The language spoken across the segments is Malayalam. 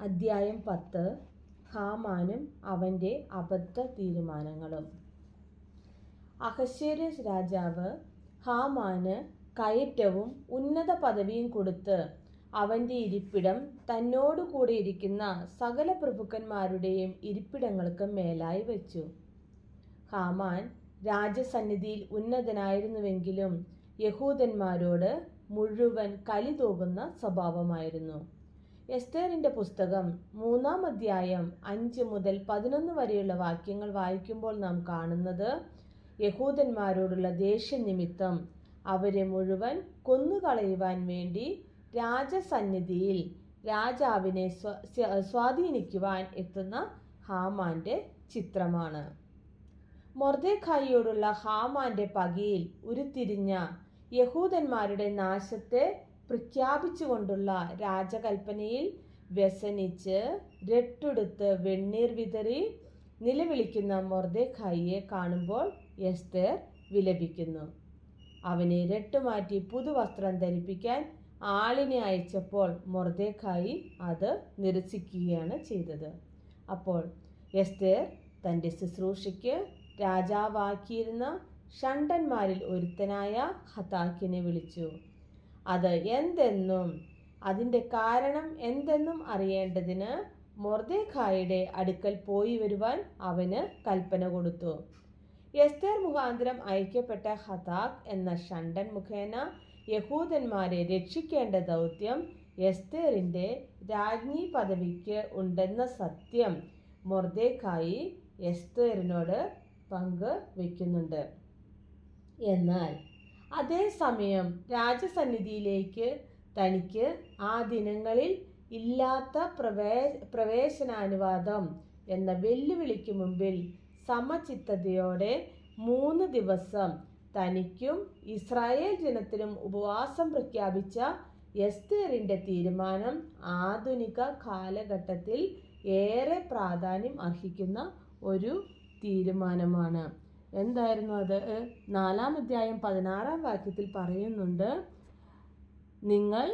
അദ്ധ്യായം പത്ത്. ഹാമാനും അവന്റെ അബദ്ധ തീരുമാനങ്ങളും അഹശ്വേരോസ് രാജാവ് ഹാമാന് കയറ്റവും ഉന്നത പദവിയും കൊടുത്ത് അവന്റെ ഇരിപ്പിടം തന്നോടുകൂടെ ഇരിക്കുന്ന സകല പ്രഭുക്കന്മാരുടെയും ഇരിപ്പിടങ്ങൾക്ക് മേലായി വെച്ചു. ഹാമാൻ രാജസന്നിധിയിൽ ഉന്നതനായിരുന്നുവെങ്കിലും യഹൂദന്മാരോട് മുഴുവൻ കലി തോകുന്ന സ്വഭാവമായിരുന്നു. എസ്തേറിന്റെ പുസ്തകം മൂന്നാം അധ്യായം അഞ്ച് മുതൽ പതിനൊന്ന് വരെയുള്ള വാക്യങ്ങൾ വായിക്കുമ്പോൾ നാം കാണുന്നത് യഹൂദന്മാരോടുള്ള ദേഷ്യനിമിത്തം അവരെ മുഴുവൻ കൊന്നുകളയുവാൻ വേണ്ടി രാജസന്നിധിയിൽ രാജാവിനെ സ്വ സ്വാധീനിക്കുവാൻ എത്തുന്ന ഹാമാന്റെ ചിത്രമാണ്. മൊർദേഖായിയോടുള്ള ഹാമാന്റെ പകയിൽ ഉരുത്തിരിഞ്ഞ യഹൂദന്മാരുടെ നാശത്തെ പ്രഖ്യാപിച്ചുകൊണ്ടുള്ള രാജകൽപ്പനയിൽ വ്യസനിച്ച് രട്ടുടുത്ത് വെണ്ണീർ വിതറി നിലവിളിക്കുന്ന മൊർദേഖായിയെ കാണുമ്പോൾ എസ്തേർ വിലപിക്കുന്നു. അവനെ രട്ടുമാറ്റി പുതുവസ്ത്രം ധരിപ്പിക്കാൻ ആളിനെ അയച്ചപ്പോൾ മൊർദേഖായി അത് നിരസിക്കുകയാണ് ചെയ്തത്. അപ്പോൾ എസ്തേർ തന്റെ ശുശ്രൂഷയ്ക്ക് രാജാവാക്കിയിരുന്ന ഷണ്ടന്മാരിൽ ഒരുത്തനായ ഹതാക്കിനെ വിളിച്ചു. അത് എന്തെന്നും അതിന്റെ കാരണം എന്തെന്നും അറിയേണ്ടതിന് മൊർദേഖായുടെ അടുക്കൽ പോയി വരുവാൻ അവന് കൽപ്പന കൊടുത്തു. എസ്തേർ മുഖാന്തരം അയക്കപ്പെട്ട ഹതാക് എന്ന ഷണ്ടൻ മുഖേന യഹൂദന്മാരെ രക്ഷിക്കേണ്ട ദൗത്യം എസ്തേറിന്റെ രാജ്ഞി പദവിക്ക് ഉണ്ടെന്ന സത്യം മൊർദേഖായി എസ്തേറിനോട് പങ്ക് വയ്ക്കുന്നുണ്ട് എന്നാൽ അതേസമയം രാജസന്നിധിയിലേക്ക് തനിക്ക് ആ ദിനങ്ങളിൽ ഇല്ലാത്ത പ്രവേ പ്രവേശനാനുവാദം എന്ന വെല്ലുവിളിക്ക് മുമ്പിൽ സമചിത്തതയോടെ മൂന്ന് ദിവസം തനിക്കും ഇസ്രായേൽ ജനത്തിനും ഉപവാസം പ്രഖ്യാപിച്ച എസ്തേറിന്റെ തീരുമാനം ആധുനിക കാലഘട്ടത്തിൽ ഏറെ പ്രാധാന്യം അർഹിക്കുന്ന ഒരു തീരുമാനമാണ്. എന്തായിരുന്നു അത്? നാലാം അധ്യായം പതിനാറാം വാക്യത്തിൽ പറയുന്നുണ്ട് നിങ്ങൾ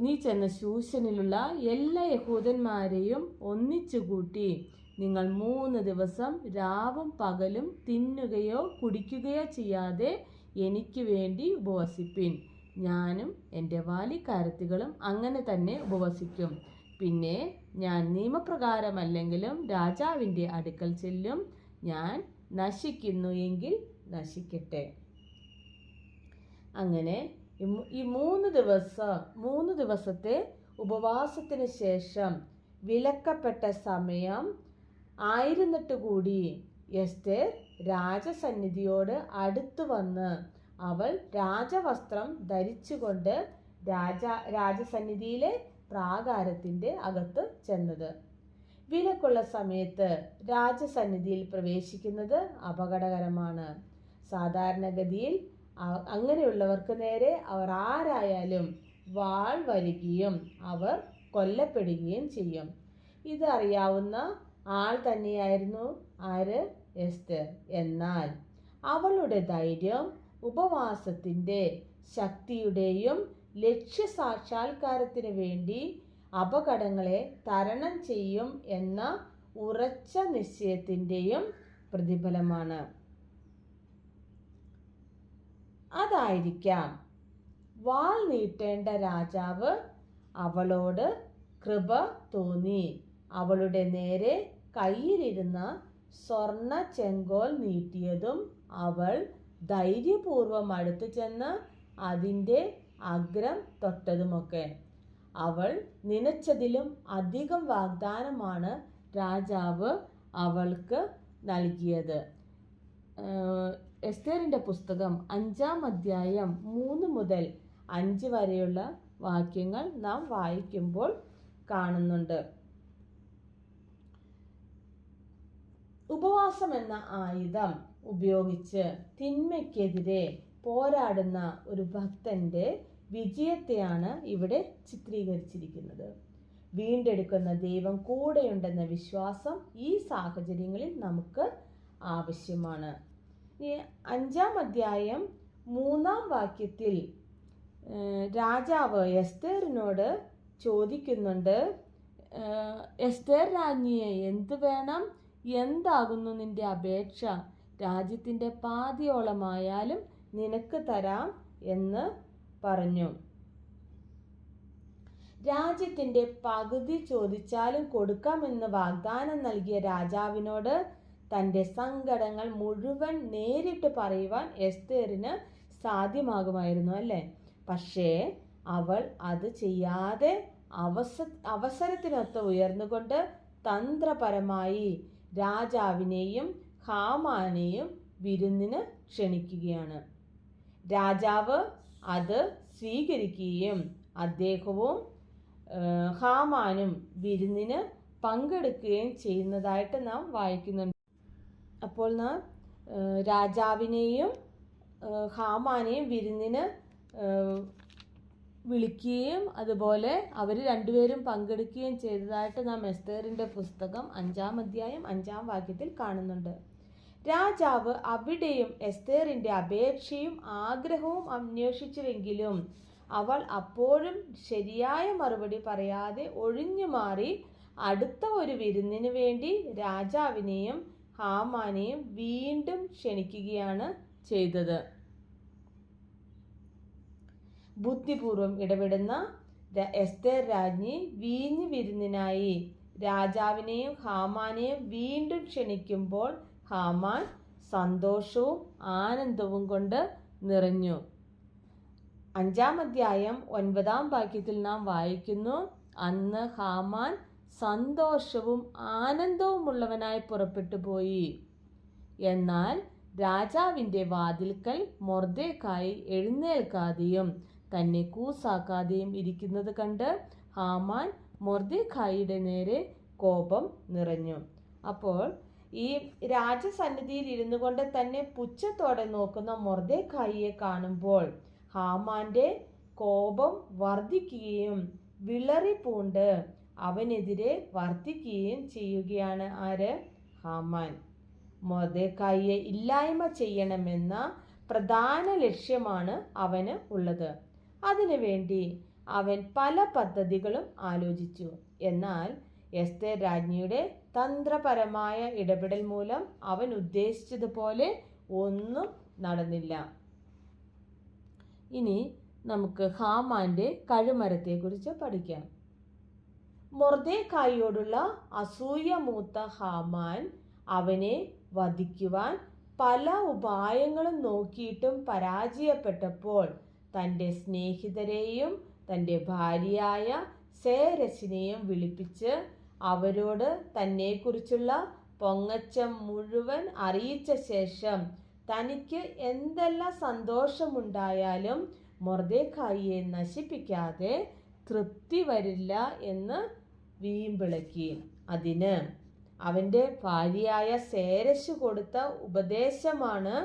നീ ചെന്ന ശൂശനിലുള്ള എല്ലാ യഹൂദന്മാരെയും ഒന്നിച്ചു കൂട്ടി നിങ്ങൾ മൂന്ന് ദിവസം രാവും പകലും തിന്നുകയോ കുടിക്കുകയോ ചെയ്യാതെ എനിക്ക് വേണ്ടി ഉപവസിപ്പിൻ. ഞാനും എന്റെ വാലിക്കാരത്തികളും അങ്ങനെ തന്നെ ഉപവസിക്കും. പിന്നെ ഞാൻ നിയമപ്രകാരമല്ലെങ്കിലും രാജാവിന്റെ അടുക്കൽ ചെല്ലും. ഞാൻ നശിക്കുന്നു എങ്കിൽ നശിക്കട്ടെ. അങ്ങനെ ഈ മൂന്ന് ദിവസം മൂന്ന് ദിവസത്തെ ഉപവാസത്തിന് ശേഷം വിലക്കപ്പെട്ട സമയം ആയിരുന്നിട്ട് കൂടി എസ്തേർ രാജസന്നിധിയോട് അടുത്തു വന്ന് അവൾ രാജവസ്ത്രം ധരിച്ചുകൊണ്ട് രാജ രാജസന്നിധിയിലെ പ്രാകാരത്തിന്റെ അകത്ത് ചെന്നത്. വിലക്കുള്ള സമയത്ത് രാജസന്നിധിയിൽ പ്രവേശിക്കുന്നത് അപകടകരമാണ്. സാധാരണഗതിയിൽ അങ്ങനെയുള്ളവർക്ക് നേരെ അവർ ആരായാലും വാൾ വരികയും അവർ കൊല്ലപ്പെടുകയും ചെയ്യും. ഇതറിയാവുന്ന ആൾ തന്നെയായിരുന്നു ആര്? എസ്റ്റർ എന്നാൽ അവളുടെ ധൈര്യം ഉപവാസത്തിന്റെ ശക്തിയുടെയും ലക്ഷ്യസാക്ഷാത്കാരത്തിന് വേണ്ടി അപകടങ്ങളെ തരണം ചെയ്യും എന്ന ഉറച്ച നിശ്ചയത്തിന്റെയും പ്രതിഫലമാണ്. അതായിരിക്കാം വാൾ നീട്ടേണ്ട രാജാവ് അവളോട് കൃപ തോന്നി. അവളുടെ നേരെ കയ്യിലിരുന്ന സ്വർണ ചെങ്കോൽ നീട്ടിയതും അവൾ ധൈര്യപൂർവം അടുത്തു ചെന്ന് അതിന്റെ അഗ്രം തൊട്ടതുമൊക്കെ. അവൾ നനച്ചതിലും അധികം വാഗ്ദാനമാണ് രാജാവ് അവൾക്ക് നൽകിയത്. എസ്തേറിന്റെ പുസ്തകം അഞ്ചാം അധ്യായം മൂന്ന് മുതൽ അഞ്ച് വരെയുള്ള വാക്യങ്ങൾ നാം വായിക്കുമ്പോൾ കാണുന്നുണ്ട്. ഉപവാസം എന്ന ആയുധം ഉപയോഗിച്ച് തിന്മയ്ക്കെതിരെ പോരാടുന്ന ഒരു ഭക്തന്റെ വിജയത്തെയാണ് ഇവിടെ ചിത്രീകരിച്ചിരിക്കുന്നത്. വീണ്ടെടുക്കുന്ന ദൈവം കൂടെയുണ്ടെന്ന വിശ്വാസം ഈ സാഹചര്യങ്ങളിൽ നമുക്ക് ആവശ്യമാണ്. അഞ്ചാം അധ്യായം മൂന്നാം വാക്യത്തിൽ രാജാവ് എസ്തേറിനോട് ചോദിക്കുന്നുണ്ട് എസ്തേർ രാജ്ഞിയെ എന്ത് വേണം? എന്താകുന്നു നിന്റെ അപേക്ഷ? രാജ്യത്തിന്റെ പാതിയോളമായാലും നിനക്ക് തരാം എന്ന് പറഞ്ഞു. രാജ്യത്തിന്റെ പകുതി ചോദിച്ചാലും കൊടുക്കാമെന്ന് വാഗ്ദാനം നൽകിയ രാജാവിനോട് തന്റെ സങ്കടങ്ങൾ മുഴുവൻ നേരിട്ട് പറയുവാൻ എസ്തേറിന് സാധ്യമാകുമായിരുന്നു അല്ലേ? പക്ഷേ അവൾ അത് ചെയ്യാതെ അവസ അവസരത്തിനൊത്ത് ഉയർന്നുകൊണ്ട് തന്ത്രപരമായി രാജാവിനെയും ഹാമാനെയും വിരുന്നിന് ക്ഷണിക്കുകയാണ്. രാജാവ് അത് സ്വീകരിക്കുകയും അദ്ദേഹവും ഹാമാനും വിരുന്നിന് പങ്കെടുക്കുകയും ചെയ്യുന്നതായിട്ട് നാം വായിക്കുന്നുണ്ട്. അപ്പോൾ നാം രാജാവിനെയും ഹാമാനെയും വിരുന്നിന് വിളിക്കുകയും അതുപോലെ അവർ രണ്ടുപേരും പങ്കെടുക്കുകയും ചെയ്തതായിട്ട് നാം എസ്തേറിന്റെ പുസ്തകം അഞ്ചാം അധ്യായം അഞ്ചാം വാക്യത്തിൽ കാണുന്നുണ്ട്. രാജാവ് അവിടെയും എസ്തേറിന്റെ അപേക്ഷയും ആഗ്രഹവും അന്വേഷിച്ചുവെങ്കിലും അവൾ അപ്പോഴും ശരിയായ മറുപടി പറയാതെ ഒഴിഞ്ഞു മാറി അടുത്ത ഒരു വിരുന്നിന് വേണ്ടി രാജാവിനെയും ഹാമാനെയും വീണ്ടും ക്ഷണിക്കുകയാണ് ചെയ്തത്. ബുദ്ധിപൂർവം ഇടപെടുന്ന എസ്തേർ രാജ്ഞി വീഞ്ഞു വിരുന്നിനായി രാജാവിനെയും ഹാമാനെയും വീണ്ടും ക്ഷണിക്കുമ്പോൾ ഹാമാൻ സന്തോഷവും ആനന്ദവും കൊണ്ട് നിറഞ്ഞു. അഞ്ചാം അധ്യായം ഒൻപതാം വാക്യത്തിൽ നാം വായിക്കുന്നു അന്ന് ഹാമാൻ സന്തോഷവും ആനന്ദവും ഉള്ളവനായി പുറപ്പെട്ടു പോയി. എന്നാൽ രാജാവിന്റെ വാതിൽക്കൽ മൊർദേക്കായി എഴുന്നേൽക്കാതെയും തന്നെ കൂസാക്കാതെയും ഇരിക്കുന്നത് കണ്ട് ഹാമാൻ മൊർദേക്കായിയുടെ നേരെ കോപം നിറഞ്ഞു. അപ്പോൾ ഈ രാജസന്നിധിയിൽ ഇരുന്നു കൊണ്ട് തന്നെ പുച്ഛത്തോടെ നോക്കുന്ന മൊർദേക്കായിയെ കാണുമ്പോൾ ഹാമാന്റെ കോപം വർദ്ധിക്കുകയും വിളറി പൂണ്ട് അവനെതിരെ വർദ്ധിക്കുകയും ചെയ്യുകയാണ് ആര്? ഹാമാൻ. മൊർദേക്കായിയെ ഇല്ലായ്മ ചെയ്യണമെന്ന പ്രധാന ലക്ഷ്യമാണ് അവന് ഉള്ളത്. അതിനുവേണ്ടി അവൻ പല പദ്ധതികളും ആലോചിച്ചു. എന്നാൽ എസ്തേർ രാജ്ഞിയുടെ തന്ത്രപരമായ ഇടപെടൽ മൂലം അവൻ ഉദ്ദേശിച്ചതുപോലെ ഒന്നും നടന്നില്ല. ഇനി നമുക്ക് ഹാമാന്റെ കഴുമരത്തെക്കുറിച്ച് പഠിക്കാം. മൊർദേക്കായിയോടുള്ള അസൂയ മൂത്ത ഹാമാൻ അവനെ വധിക്കുവാൻ പല ഉപായങ്ങളും നോക്കിയിട്ടും പരാജയപ്പെട്ടപ്പോൾ തന്റെ സ്നേഹിതരെയും തന്റെ ഭാര്യയായ സേരസിനെയും വിളിപ്പിച്ച് അവരോട് തന്നെക്കുറിച്ചുള്ള പൊങ്ങച്ചം മുഴുവൻ അറിയിച്ച ശേഷം തനിക്ക് എന്തെല്ലാം സന്തോഷമുണ്ടായാലും മൊറദേക്കായിയെ നശിപ്പിക്കാതെ തൃപ്തി വരില്ല എന്ന് വീമ്പിളക്കി. അതിന് അവന്റെ ഭാര്യയായ സേരശ് കൊടുത്ത ഉപദേശമാണ്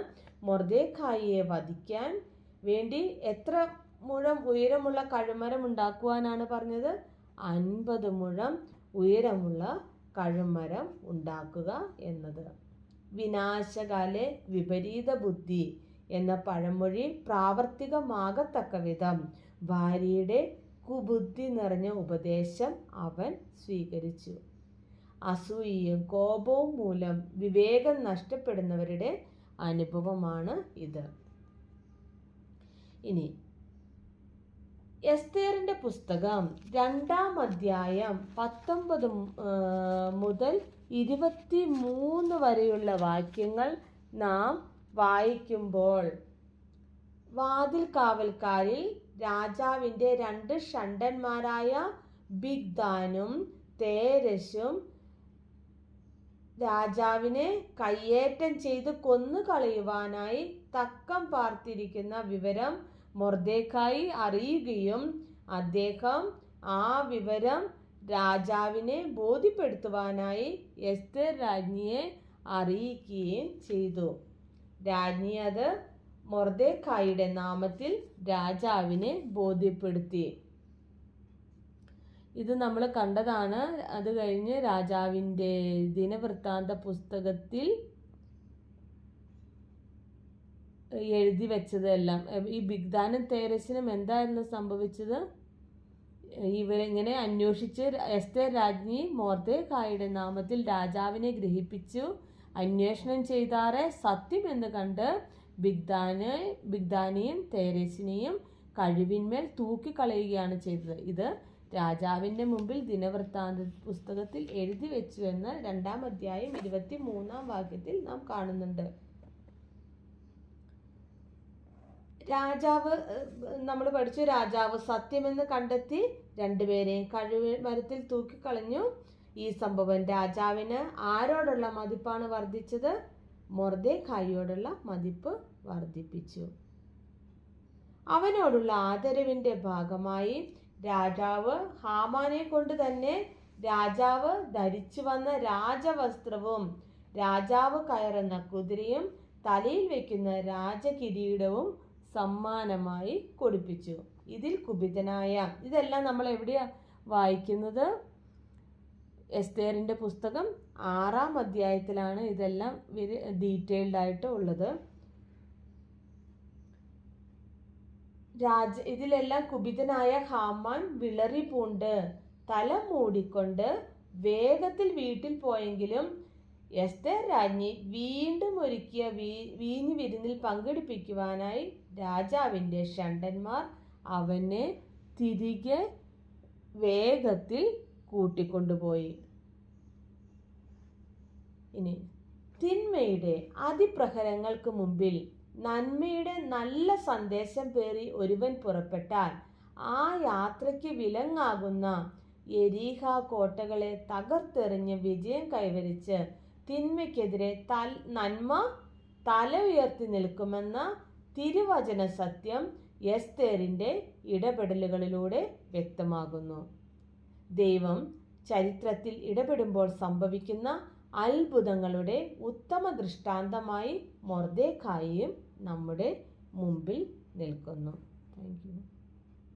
മൊറദേക്കായിയെ വധിക്കാൻ വേണ്ടി എത്ര മുഴം ഉയരമുള്ള കഴുമരം ഉണ്ടാക്കുവാനാണ് പറഞ്ഞത്? അൻപത് മുഴം ഉയരമുള്ള കഴുമരം ഉണ്ടാക്കുക എന്നത്. വിനാശകാലെ വിപരീത ബുദ്ധി എന്ന പഴമൊഴി പ്രാവർത്തികമാകത്തക്ക വിധം ഭാര്യയുടെ കുബുദ്ധി നിറഞ്ഞ ഉപദേശം അവൻ സ്വീകരിച്ചു. അസൂയയും കോപവും മൂലം വിവേകം നഷ്ടപ്പെടുന്നവരുടെ അനുഭവമാണ് ഇത്. ഇനി എസ്തേറിന്റെ പുസ്തകം രണ്ടാം അധ്യായം പത്തൊമ്പത് മുതൽ ഇരുപത്തി മൂന്ന് വരെയുള്ള വാക്യങ്ങൾ നാം വായിക്കുമ്പോൾ വാതിൽ കാവൽക്കാരിൽ രാജാവിന്റെ രണ്ട് ഷണ്ടന്മാരായ ബിഗ്ദാനും തേരശും രാജാവിനെ കയ്യേറ്റം ചെയ്ത് കൊന്നു കളയുവാനായി തക്കം പാർത്തിരിക്കുന്ന വിവരം മൊർദേക്കായി അറിയുകയും അദ്ദേഹം ആ വിവരം രാജാവിനെ ബോധ്യപ്പെടുത്തുവാനായി എസ്തർ രാജ്ഞിയെ അറിയിക്കുകയും ചെയ്തു. രാജ്ഞി അത് മൊർദേക്കായിയുടെ നാമത്തിൽ രാജാവിനെ ബോധ്യപ്പെടുത്തി. ഇത് നമ്മൾ കണ്ടതാണ്. അത് കഴിഞ്ഞ് രാജാവിന്റെ ദിനവൃത്താന്ത പുസ്തകത്തിൽ എഴുതി വെച്ചതെല്ലാം. ഈ ബിഗ്ദാനും തേരസിനും എന്തായിരുന്നു സംഭവിച്ചത്? ഇവരിങ്ങനെ അന്വേഷിച്ച് എസ്തേർ രാജ്ഞി മോർദേഖായുടെ നാമത്തിൽ രാജാവിനെ ഗ്രഹിപ്പിച്ചു. അന്വേഷണം ചെയ്താറെ സത്യം എന്ന് കണ്ട് ബിഗ്ദാനെ ബിഗ്ദാനെയും തേരേസിനെയും കഴിവിന്മേൽ തൂക്കിക്കളയുകയാണ് ചെയ്തത്. ഇത് രാജാവിന്റെ മുമ്പിൽ ദിനവൃത്താന്ത പുസ്തകത്തിൽ എഴുതി വെച്ചു എന്ന് രണ്ടാം അധ്യായം ഇരുപത്തി മൂന്നാം വാക്യത്തിൽ നാം കാണുന്നുണ്ട്. രാജാവ് നമ്മൾ പഠിച്ചു രാജാവ് സത്യമെന്ന് കണ്ടെത്തി രണ്ടുപേരെയും കഴിവ് മരത്തിൽ തൂക്കിക്കളഞ്ഞു. ഈ സംഭവം രാജാവിന് ആരോടുള്ള മതിപ്പാണ് വർദ്ധിച്ചത്? മൊർദേഖായിയോടുള്ള മതിപ്പ് വർദ്ധിപ്പിച്ചു. അവനോടുള്ള ആദരവിന്റെ ഭാഗമായി രാജാവ് ഹാമാനെ കൊണ്ട് തന്നെ രാജാവ് ധരിച്ചു വന്ന രാജവസ്ത്രവും രാജാവ് കയറുന്ന കുതിരയും തലയിൽ വെക്കുന്ന രാജകിരീടവും സമ്മാനമായി കൊടുപ്പിച്ചു. ഇതിൽ കുപിതനായ ഇതെല്ലാം നമ്മൾ എവിടെയാ വായിക്കുന്നത്? എസ്തേറിന്റെ പുസ്തകം ആറാം അധ്യായത്തിലാണ് ഇതെല്ലാം ഡീറ്റെയിൽഡ് ആയിട്ട് ഉള്ളത്. രാജ ഇതിലെല്ലാം കുപിതനായ ഹാമാൻ വിളറി പൂണ്ട് തല മൂടിക്കൊണ്ട് വേഗത്തിൽ വീട്ടിൽ പോയെങ്കിലും എസ്തേർ രാജ്ഞി വീണ്ടും ഒരുക്കിയ വീ വീഞ്ഞു വിരുന്നിൽ പങ്കെടുപ്പിക്കുവാനായി രാജാവിന്റെ ഷണ്ടന്മാർ അവനെ തിരികെ വേഗത്തിൽ കൂട്ടിക്കൊണ്ടുപോയി. ഇനി തിന്മയുടെ അതിപ്രഹരങ്ങൾക്ക് മുമ്പിൽ നന്മയുടെ നല്ല സന്ദേശം പേറി ഒരുവൻ പുറപ്പെട്ടാൽ ആ യാത്രയ്ക്ക് വിലങ്ങാകുന്ന എരീഹ കോട്ടകളെ തകർത്തെറിഞ്ഞ് വിജയം കൈവരിച്ച് തിന്മയ്ക്കെതിരെ തൽ നന്മ തല ഉയർത്തി നിൽക്കുമെന്ന തിരുവചന സത്യം എസ്തേറിന്റെ ഇടപെടലുകളിലൂടെ വ്യക്തമാകുന്നു. ദൈവം ചരിത്രത്തിൽ ഇടപെടുമ്പോൾ സംഭവിക്കുന്ന അത്ഭുതങ്ങളുടെ ഉത്തമ ദൃഷ്ടാന്തമായി മൊർദേഖായിയും നമ്മുടെ മുമ്പിൽ നിൽക്കുന്നു. Thank you